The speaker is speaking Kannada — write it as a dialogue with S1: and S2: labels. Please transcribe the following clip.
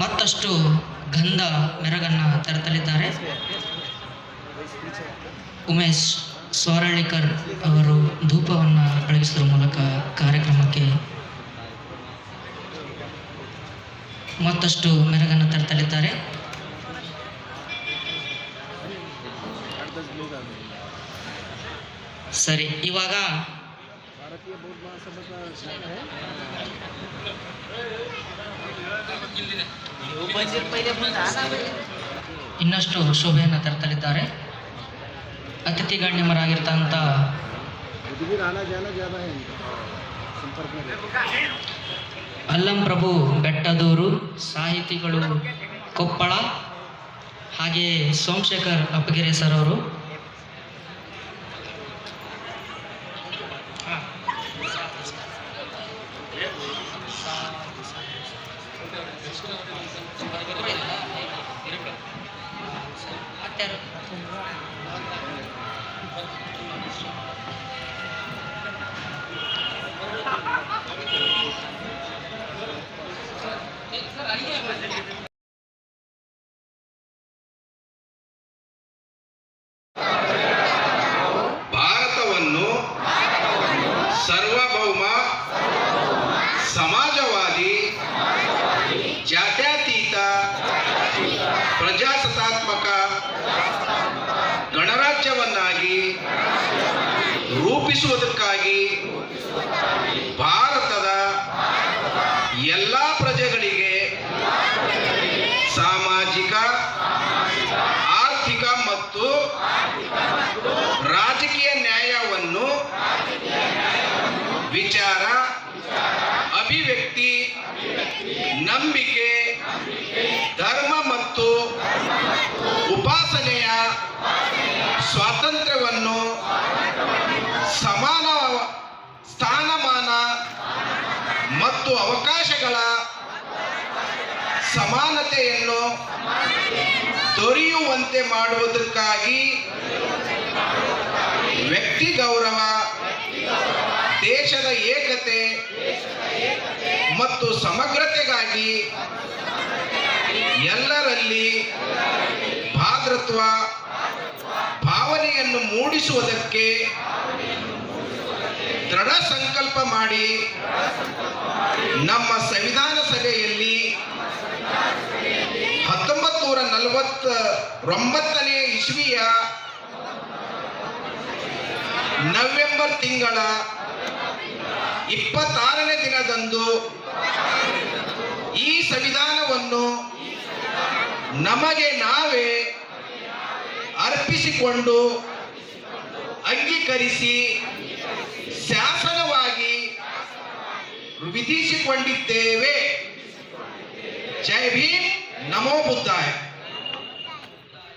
S1: ಮತ್ತಷ್ಟು ಗಂಧ ಮೆರಗನ್ನ ತರತಲಿದ್ದಾರೆ. ಉಮೇಶ್ ಸ್ವರಳ್ಳಿಕರ್ ಅವರು ಧೂಪವನ್ನು ಬೆಳಗಿಸುವ ಮೂಲಕ ಕಾರ್ಯಕ್ರಮಕ್ಕೆ ಮತ್ತಷ್ಟು ಮೆರಗನ್ನು ತರ್ತಲಿದ್ದಾರೆ ಸರಿ ಇವಾಗ ಇನ್ನಷ್ಟು ಶೋಭೆಯನ್ನು ತರ್ತಲಿದ್ದಾರೆ ಅತಿಥಿ ಗಣ್ಯಮರಾಗಿರ್ತಂಥ ಅಲ್ಲಂ ಪ್ರಭು ಬೆಟ್ಟದೂರು ಸಾಹಿತಿಗಳು ಕೊಪ್ಪಳ ಹಾಗೆ ಸೋಮಶೇಖರ್ ಅಪ್ಪಗೆರೆ ಸರ್ ಅವರು.
S2: ಭಾರತವನ್ನು ಸಾರ್ವಭೌಮ ಸಮಾಜವಾದಿ ಜಾತ್ಯತೀತ ಪ್ರಜಾಸತ್ತಾತ್ಮಕ ರೂಪಿಸುವುದಕ್ಕಾಗಿ ಭಾರತದ ಎಲ್ಲ ಪ್ರಜೆಗಳಿಗೆ ಸಾಮಾಜಿಕ, ಆರ್ಥಿಕ ಮತ್ತು ರಾಜಕೀಯ ನ್ಯಾಯವನ್ನು ವಿಚಾರ, ಅಭಿವ್ಯಕ್ತಿ, ನಂಬಿಕೆ, ಧರ್ಮ ಮತ್ತು ಉಪಾಸನೆಯ ಸ್ವಾತಂತ್ರ್ಯವನ್ನು ಸಮಾನ ಸ್ಥಾನಮಾನ ಮತ್ತು ಅವಕಾಶಗಳ ಸಮಾನತೆಯನ್ನು ದೊರೆಯುವಂತೆ ಮಾಡುವುದಕ್ಕಾಗಿ ವ್ಯಕ್ತಿ ಗೌರವ, ದೇಶದ ಏಕತೆ ಮತ್ತು ಸಮಗ್ರತೆಗಾಗಿ ಎಲ್ಲರಲ್ಲಿ ಭಾತೃತ್ವ, ಭಾವನೆಯನ್ನು ಮೂಡಿಸುವುದಕ್ಕೆ ದೃಢ ಸಂಕಲ್ಪ ಮಾಡಿ ನಮ್ಮ ಸಂವಿಧಾನ ಸಭೆಯಲ್ಲಿ ಹತ್ತೊಂಬತ್ತು ನೂರ ನಲವತ್ತ ಒಂಬತ್ತನೇ ಇಸ್ವಿಯ ನವೆಂಬರ್ ತಿಂಗಳ ಇಪ್ಪತ್ತಾರನೇ ದಿನದಂದು ಈ ಸಂವಿಧಾನವನ್ನು ನಮಗೆ ನಾವೇ ಅರ್ಪಿಸಿಕೊಂಡು ಅಂಗೀಕರಿಸಿ ಶಾಸನವಾಗಿ ವಿಧಿಸಿಕೊಂಡಿದ್ದೇವೆ. ಜೈ ಭೀಮ್. ನಮೋ ಬುದ್ಧಾಯ.